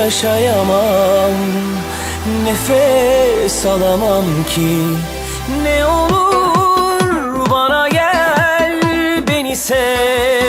yaşayamam. Nefes alamam ki. Ne olur bana gel beni sev.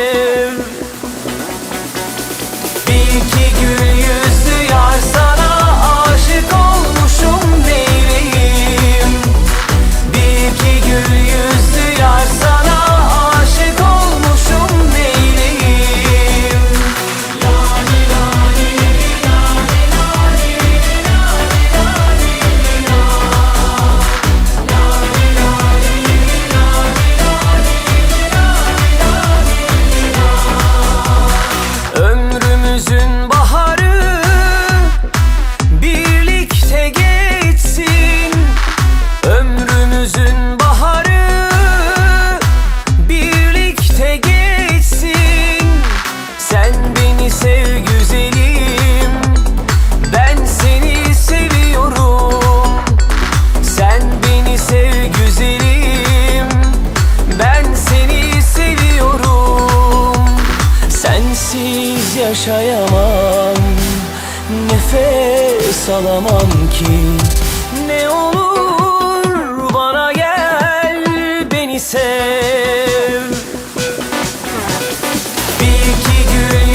sensiz yaşayamam Nefes alamam ki. Ne olur bana gel beni sev. Bir iki gün